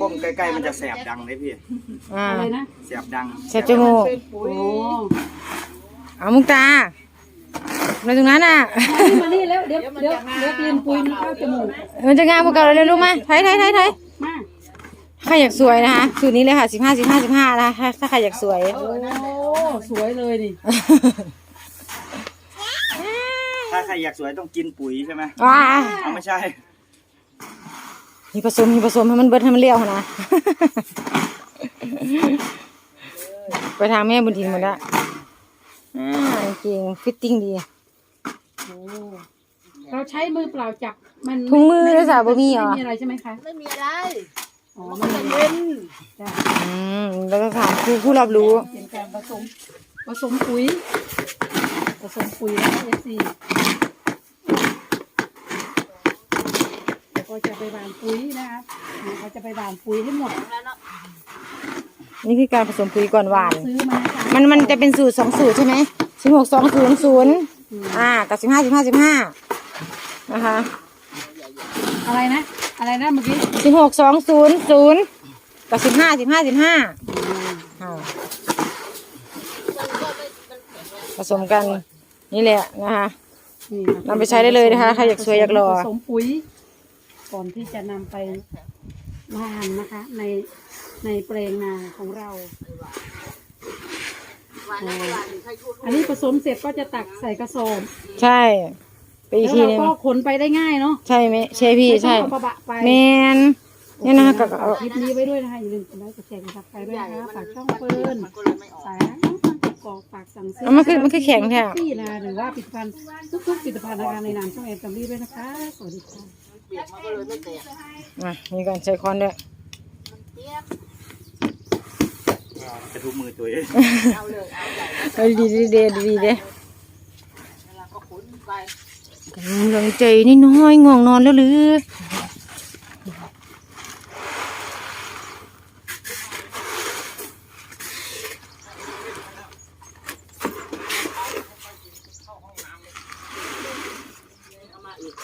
ก้มใกล้ๆมันจะแสบดังเลยพี่อ่าอะไรนะแสบดังแสบจมูกโอ้เอามุกตาในตรงนั้นอะ มานี่แล้วเดี๋ยวเดี๋ยวเดี๋ยวกลินปุยมันเข้าจมูกมันจะงามกว่าเก่าเลยลูกมาไทยไทยไทยไทยมาใครอยากสวยนะคะสูตรนี้เลยค่ะสิบห้าสิบห้าสิบห้านะคะถ้าถ้าใครอยากสวย โอ้สวยเลยนี่ถ้าใครอยากสวยต้องกินปุ๋ยใช่ไหมว้า เอาไม่ใช่ มีผสมมีผสมให้มันเบิดให้มันเลี้ยวนะ ไปทางแม่บุญทินหมดละอ่าจริงฟิตติ้งดีโอ้เราใช้มือเปล่าจับมันถุงมือด้วยจ้ะบ่มีเหรอ ไม่มีอะไรใช่ไหมคะไม่มีอะไรอ๋อมันไม่ก็มีเย็นจ้ะอืมแล้วก็ถามผู้ผู้รับรู้เป็นการผสมผสมปุ๋ยผสมปุ๋ยนะเอฟซีแล้ว ก็จะไปบานปุ๋ยนะคะเดี๋ยวเขาจะไปบานปุ๋ยให้หมดแล้วเนาะนี่คือการผสมปุ๋ยก่อนหวาน ซื้อมานะคะมันมันจะเป็นสูตรสองสูตรใช่ไหมสิบหกสองศูนย์ศูนย์อ่า กับสิบห้าสิบห้าสิบห้านะคะอะไรนะ อะไรนะเมื่อกี้สิบหกสองศูนย์ศูนย์กับสิบห้าสิบห้าสิบห้าผสมกันนี่แหละนะคะนี่นำไปใช้ได้เลยนะคะใครอยากสวยอยากหล่อผสมปุ๋ย ก่อนที่จะนำไปหว่านนะคะ ในในแปลงนาของเราหวานแล้วก็หวานใครทั่วอันนี้ผสมเสร็จก็จะตักใส่กระสอบใช่ไปอีแล้กวทีเรานึงก็ขนไปได้ง่ายเนาะใช่ไหมใช่พี่ไม่ต้อใช่งเอากระบะไป แมนเนี่ยนะคะกับเอา คลิปนี้ไว้ด้วยนะคะอย่าลืมกดไลค์กดแชร์กดซับสไครต์ด้วยนะคะฝากช่องเฟิร์นมันก็เลยไม่ออกสายน้องฟังกกอกฝากสั่งซื้เอามันคือมันคือแข็งแท้ ที่นะหรือว่าผลิตภัณฑ์ทุกๆผลิตภัณฑ์นะคะในนามช่องเอ็มตัมลี่ด้วยนะคะสวัสดีค่ะเปียกมันก็เลยไม่แตกอะมีการใช้ค้อนด้วยเปียกจะทุบมือตัวเองเอาเลยเอาใหญ่เอาดีดีดีดีดีเด้เวลาก็ขนไปกำลังใจน้อยๆง่วงนอนแล้วหรือ เอามาอีก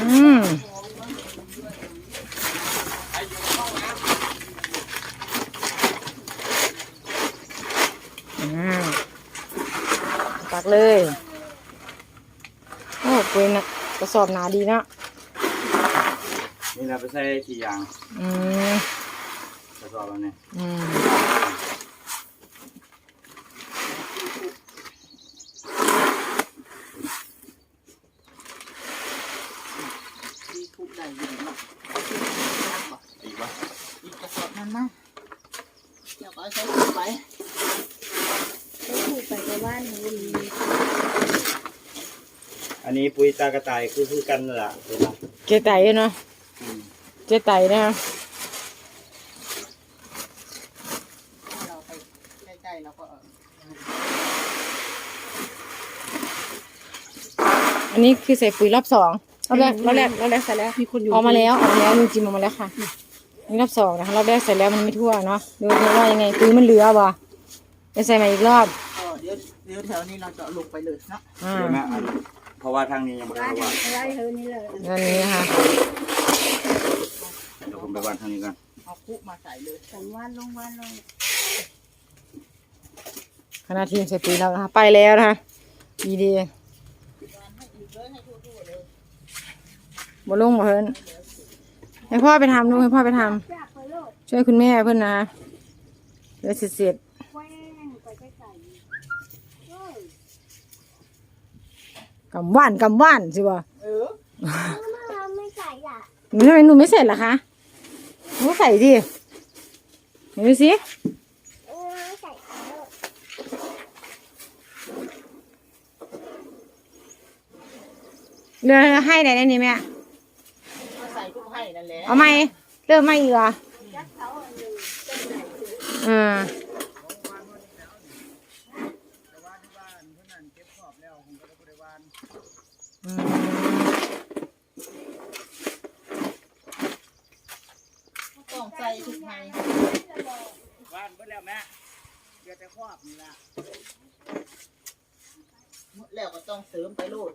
อืมอ่าตักเลย โอ้ปุยนะกระสอบหนาดีนะ นี่เราไปใส่กี่อย่าง อืมกระสอบแล้วเนี่ยอืมมีทุกได้ยินเนาะ อีกวะ อีกกระสอบนั้นนะเดี๋ยวก็ใช้ถุงไปใช้ ถุงไปก็ว่านี้อันนี้ปุ๋ยตากระต่ายคือคือกันนั่นแหละเห็นไหมเจไตเนาะอืมเจไตนะคะเราไปใกล้ๆเราก็เอออันนี้คือใส่ปุ๋ยรอบสองรอบแรกรอบแรกรอบแรกใส่แล้วมีคนอยู่ออกมาแล้วออกมาแล้วลุงจิมออกมาแล้วค่ะนี่รอบสองนะคะรอบแรกใส่แล้วมันไม่ทั่วเนาะดูดูว่ายังไงปุ๋ยมันเหลือบ่ไปใส่มาอีกรอบ เออเดี๋ยวเดี๋ยวแถวนี้เราจะลงไปเลยเนาะอ่าเดี๋ยวแม่อันเพราะว่าทางนี้ยังไม่ได้วาดไล่เธอนี่เลยนั่นนี่นะคะเดี๋ยวผมไปวาดทางนี้ก่อนเอาคุมาใส่เลยสองวันลงวันลงคณะทีมใส่ปุ๋ยแล้วนะคะไปแล้วนะคะดีดีบ่ลงบ่เพิ่นให้พ่อไปทำลูกให้พ่อไปทำช่วยคุณแม่เพิ่นนะเดี๋ยวเสร็จเสร็จ กำว่านกำว่านสิบ่เออไม่ใส่อะหนูทำไมหนูไม่ใส่ล่ะคะหนูใส่ดิเห็นดูสิเออไม่ใส่เออเรือให้ได้ในนี้แม่ก็ใส่ทุกให้นั่นแหละเอาไหมเริ่มไม่อีกเหรออ่า อืมต้องใส่ทุกไห้านเบิดแล้วแม่เดี๋ยวจะครอบนี่ละหมดแล้วก็ต้องเสริมไปโลด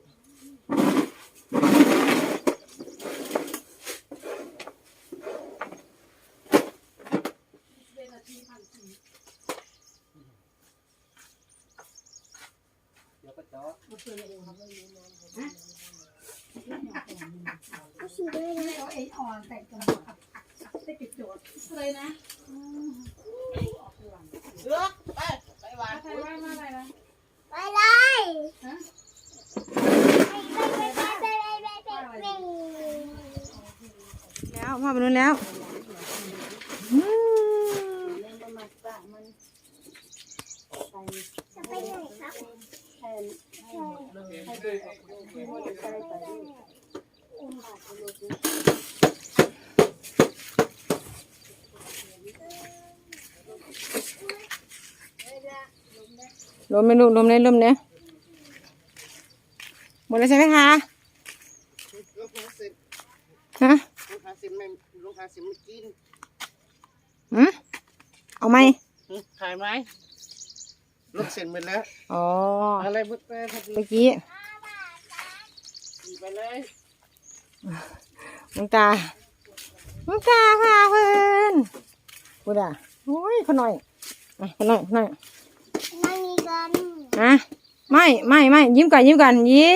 ก็ชิมด้วยนะเอาเอ็นอ่อนแต่งกันได้กิจโจทย์เลยนะเลือกไปไปหวานใครว่ามาอะไรนะไปเลยฮะไปไปไปไปไปไปไปแล้วพ่อไปนู้นแล้วอืมจะไปไหนรับลมไม่ลูกลมเลยลมเนี่ยหมดแล้วใช่ไหมคะลูกหาสิบฮะลูกหาสิบไม่ลูกหาสิบไม่กินอืมเอาไหมหึถ่ายไหม ลูกเสร็จหมดแล้ว อ๋อ อะไรบุตรไปทักเมื่อกี้ทีไปเลยมึงตามึงตาพาเพื่อนพูดอะโอ้ยคนหน่อยมาคนหน่อยคนหน่อยนั่งนี่กันอะไม่ไม่ไม่ยิ้มก่อนยิ้มก่อนยิ้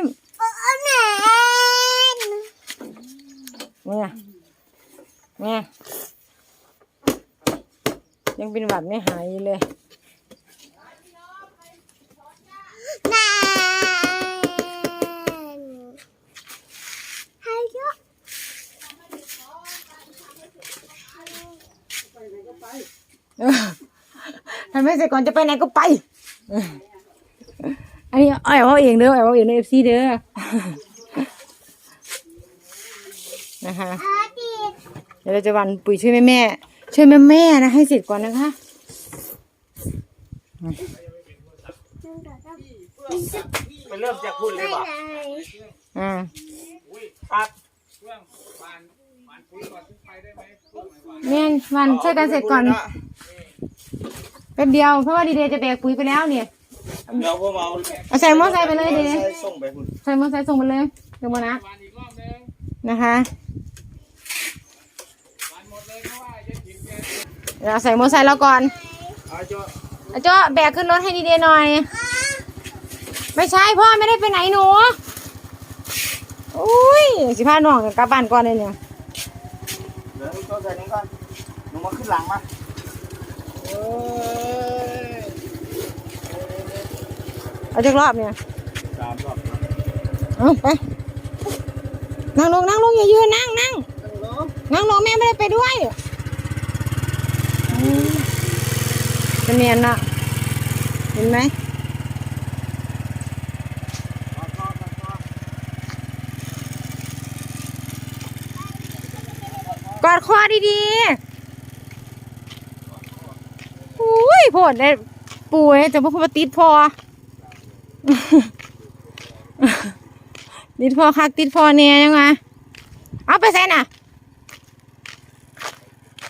มโอ้แม่เนี่ยเนี่ยยังเป็นหวัดไม่หายเลย แม่ให้เยอะ เออ ทำไม่เสร็จก่อนจะไปไหนก็ไปเอออันนี้เอาเอาเองเด้อเอาเองในเอฟซีเด้อ นะคะอาทิตย์เดี๋ยวเราจะหวันปุ๋ยช่วยแม่แม่ๆช่วยแม่แม่ๆนะให้เสร็จก่อนนะคะหนึ่งสองสามไปเริ่มจากพูดไปเลยไหบ่นอ่าอุ้ยครับเครื่องวานวานปุ๋ยก่อนถึงไปได้ไหมเครื่องไหนวานแม่นวันช่วยกันเสร็จก่อน แป๊บเดียวเพราะว่าดีเดย์จะแบกปุ๋ยไปแล้วเนี่ยเดี๋ยวผมเอาเอาใส่มอไซค์ไปเลยดีเดย์ส่งไปคุณใส่มอไซค์ส่งไปเลยเดี๋ยวมานะวานอีกรอบนึงนะคะวานหมดเลยเพราะว่าจะกินแกเดี๋ยวเอาใส่มอไซค์เราก่อนเอาจ้ะเอาเจ้าแบกขึ้นรถให้ดีเดย์หน่อย ไม่ใช่พ่อไม่ได้ไปไหนหนูอุ้ยสิพาน้องกลับบ้านก่อนเลยเนี่ยเดี๋ยวต้องใส่นี่ก่อนหนูมาขึ้นหลังมา เอ้ยเอาจักรอบเนี่ยสามรอบเอาไป นั่งลงนั่งลงอย่ายืนนั่งนั่งตั้งล้อนั่งลงแม่ไม่ได้ไปด้วยอืมจะเมียนนะเห็นไหมกอดคอดีๆอุ้ย โพดเลยปูเลยจะพูดว่าติดพอติดพอคักติดพอเนี่ยยังไงเอาไปใส่น่ะ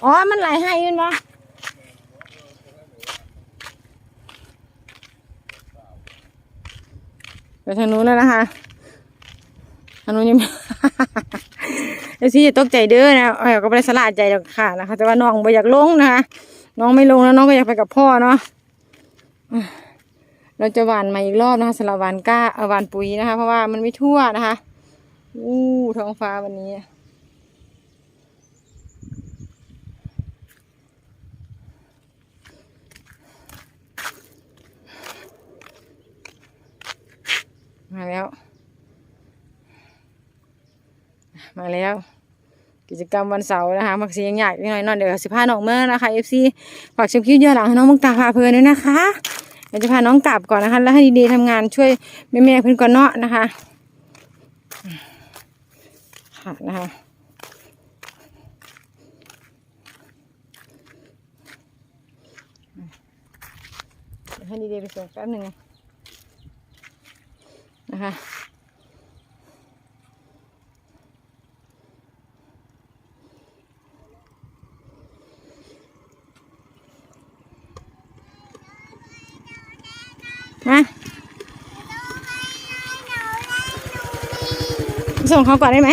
อ๋อ มันไหลให้ยืนวะไปทางนู้นแล้วนะคะทางนู้นยังเดี๋ยวซี่จะตกใจเด้อนะเออก็ไม่ได้สลาดใจหรอกค่ะนะคะ แต่ว่าน้องไม่อยากลงนะคะ น้องไม่ลงแล้วน้องก็อยากไปกับพ่อเนาะเราจะหว่านใหมาอีกรอบนะคะสำหรับหว่านก้าหว่านปุ๋ยนะคะ เพราะว่ามันไม่ทั่วนะคะอู้ท้องฟ้าวันนี้มาแล้ว มาแล้ว กิจกรรมวันเสาร์นะคะมักเสียงอยากนิดหน่อยนอนเดี๋ยวสิพาน้องเมื่อนะคะเอฟซีฝากชมคลิปเยอะหลังให้น้องมุกตาพาเพลินด้วยนะคะเดี๋ยวจะพาน้องกลับก่อนนะคะ แล้วให้ดีๆทำงานช่วยแม่ๆเพื่อนก่อนเนาะนะคะค่ะนะคะให้ดีๆไปส่งแป๊บหนึ่งนะคะ มาส่งเขาก่อนได้ไหม